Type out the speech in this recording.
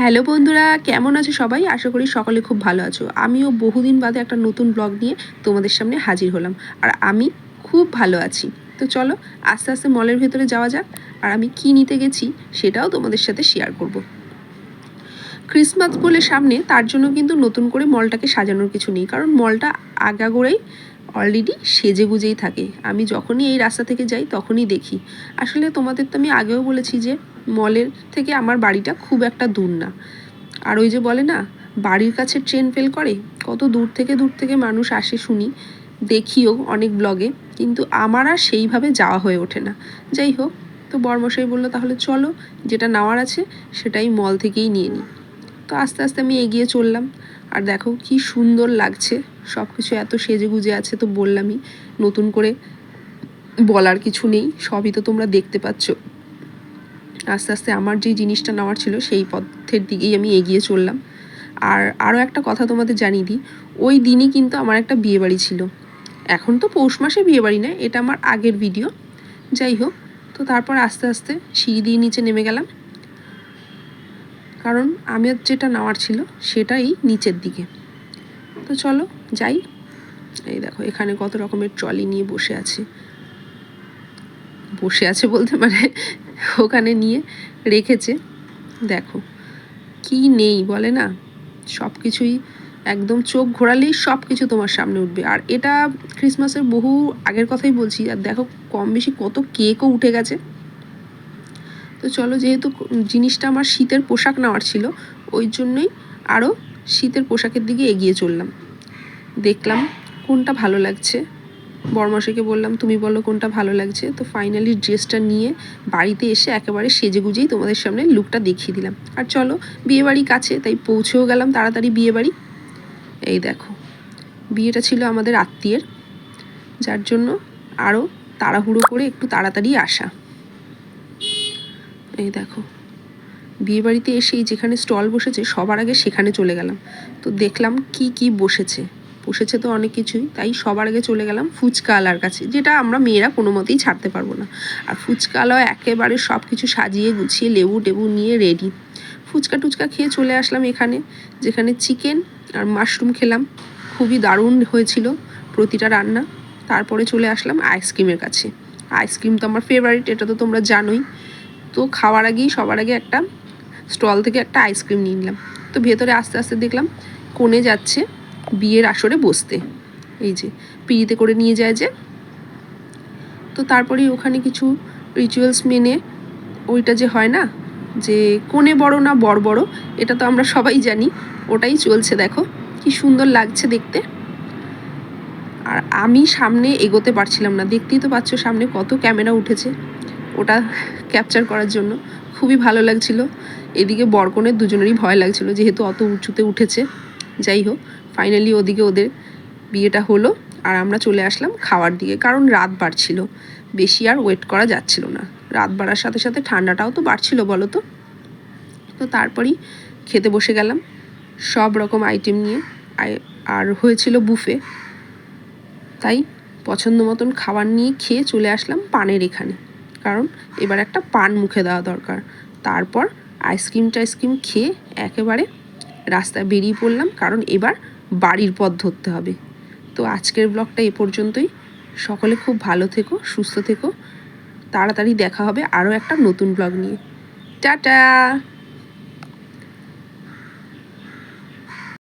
Hello বন্ধুরা, কেমন আছো সবাই? আশা করি সকলে খুব ভালো আছো। আমিও বহুদিন বাদে একটা নতুন ব্লগ নিয়ে তোমাদের সামনে হাজির হলাম। আর আমি খুব ভালো আছি। তো চলো, আস্তে আস্তে মলের ভেতরে যাওয়া যাক। আর আমি কি নিতে গেছি সেটাও তোমাদের সাথে শেয়ার করব। ক্রিসমাস বলে সামনে, তার জন্য কিন্তু নতুন করে মলটাকে সাজানোর কিছু নেই। কারণ মলটা আগাগোড়াই অলরেডি সেজে গুজেই থাকে। আমি যখনই এই রাস্তা থেকে যাই, তখনই দেখি। আসলে তোমাদের তো আমি আগেও বলেছি যে মলের থেকে আমার বাড়িটা খুব একটা দূর না। আর ওই যে বলে না, বাড়ির কাছে ট্রেন ফেল করে, কত দূর থেকে দূর থেকে মানুষ আসে শুনি, দেখিও অনেক ব্লগে কিন্তু আমার আর সেইভাবে যাওয়া হয়ে ওঠে না। যাই হোক, তো বর্মশাই বলল, তাহলে চলো, যেটা নেওয়ার আছে, সেটাই মল থেকেই নিয়ে নিই তো আস্তে আস্তে আমি এগিয়ে চললাম। আর দেখো কি সুন্দর লাগছে সব কিছু এত সেজে গুজে আছে তো বললামই, নতুন করে বলার কিছু নেই, সবই তো তোমরা দেখতে পাচ্ছ। আস্তে আস্তে আমার যেই জিনিসটা নেওয়ার ছিল সেই পথের দিকেই আমি এগিয়ে চললাম। আর আরও একটা কথা তোমাদের জানিয়ে দিই, ওই দিনই কিন্তু আমার একটা বিয়েবাড়ি ছিল। এখন তো পৌষ মাসে বিয়েবাড়ি না এটা আমার আগের ভিডিও যাই হোক, তো তারপর আস্তে আস্তে সিঁড়ি দিয়ে নিচে নেমে গেলাম। কারণ আমার যেটা নেওয়ার ছিল সেটাই নিচের দিকে। তো চলো যাই। এই দেখো, এখানে কত রকমের ট্রলি নিয়ে বসে আছে। বসে আছে বলতে মানে ওখানে নিয়ে রেখেছে। দেখো, কি নেই বলে না? সব কিছুই একদম চোখ ঘোরালেই সব কিছু তোমার সামনে উঠবে। আর এটা ক্রিসমাসের বহু আগের কথাই বলছি। আর দেখো কম বেশি কত কেকও উঠে গেছে। তো চলো, যেহেতু জিনিসটা আমার শীতের পোশাক নেওয়ার ছিল, ওই জন্যই আরও শীতের পোশাকের দিকে এগিয়ে চললাম। দেখলাম কোনটা ভালো লাগছে। বরমাসাকে বললাম, তুমি বলো কোনটা ভালো লাগছে? তো ফাইনালি ড্রেসটা নিয়ে বাড়িতে এসে একেবারে সেজে গুজেই তোমাদের সামনে লুকটা দেখিয়ে দিলাম। আর চলো, বিয়েবাড়ি কাছে, তাই পৌঁছেও গেলাম তাড়াতাড়ি বিয়েবাড়ি। এই দেখো, বিয়েটা ছিল আমাদের আত্মীয়ের, যার জন্য আরও তাড়াহুড়ো করে একটু তাড়াতাড়ি আসা। এই দেখো, বিয়েবাড়িতে এসেই যেখানে স্টল বসেছে, সবার আগে সেখানে চলে গেলাম। তো দেখলাম কি কি বসেছে। বসেছে তো অনেক কিছুই, তাই সবার আগে চলে গেলাম ফুচকা আলার কাছে, যেটা আমরা মেয়েরা কোনো মতেই ছাড়তে পারব না। আর ফুচকা আলা একেবারে সব কিছু সাজিয়ে গুছিয়ে লেবু টেবু নিয়ে রেডি ফুচকা টুচকা খেয়ে চলে আসলাম এখানে, যেখানে চিকেন আর মাশরুম খেলাম। খুবই দারুণ হয়েছিল প্রতিটা রান্না। তারপরে চলে আসলাম আইসক্রিমের কাছে। আইসক্রিম তো আমার ফেভারিট এটা তো তোমরা জানোই। তো খাওয়ার আগেই, সবার আগে একটা স্টল থেকে একটা আইসক্রিম নিয়ে নিলাম। তো ভেতরে আস্তে আস্তে দেখলাম কোণে যাচ্ছে বিয়ের আসরে বসতে। এই যে, পিড়িতে করে নিয়ে যায় যে। তো তারপরে ওখানে কিছু রিচুয়ালস মেনে ওইটা যে হয় না, যে কোণে বড় না বড় বড়, এটা তো আমরা সবাই জানি, ওটাই চলছে দেখো, কি সুন্দর লাগছে দেখতে। আর আমি সামনে এগোতে পারছিলাম না, দেখতেই তো পাচ্ছ সামনে কত ক্যামেরা উঠেছে। ওটা ক্যাপচার করার জন্য খুবই ভালো লাগছিল। এদিকে বরকনের দুজনেরই ভয় লাগছিল, যেহেতু অত উঁচুতে উঠেছে। যাই হোক ফাইনালি ওদিকে ওদের বিয়েটা হলো আর আমরা চলে আসলাম খাওয়ার দিকে। কারণ রাত বাড়ছিল, বেশি আর ওয়েট করা যাচ্ছিল না। রাত বাড়ার সাথে সাথে ঠান্ডাটাও তো বাড়ছিল বলো তো। তো তারপরেই খেতে বসে গেলাম সব রকম আইটেম নিয়ে। আর হয়েছিল বুফে তাই পছন্দ মতন খাবার নিয়ে খেয়ে চলে আসলাম পানের এখানে। কারণ এবার একটা পান মুখে দেওয়া দরকার। তারপর আইসক্রিম টাইসক্রিম খেয়ে একেবারে রাস্তায় বেরিয়ে পড়লাম, কারণ এবার বাড়ির পথ ধরতে হবে। তো আজকের ব্লগটা এ পর্যন্তই। সকলে খুব ভালো থেকো, সুস্থ থেকো। তাড়াতাড়ি দেখা হবে আরও একটা নতুন ব্লগ নিয়ে। টাটা!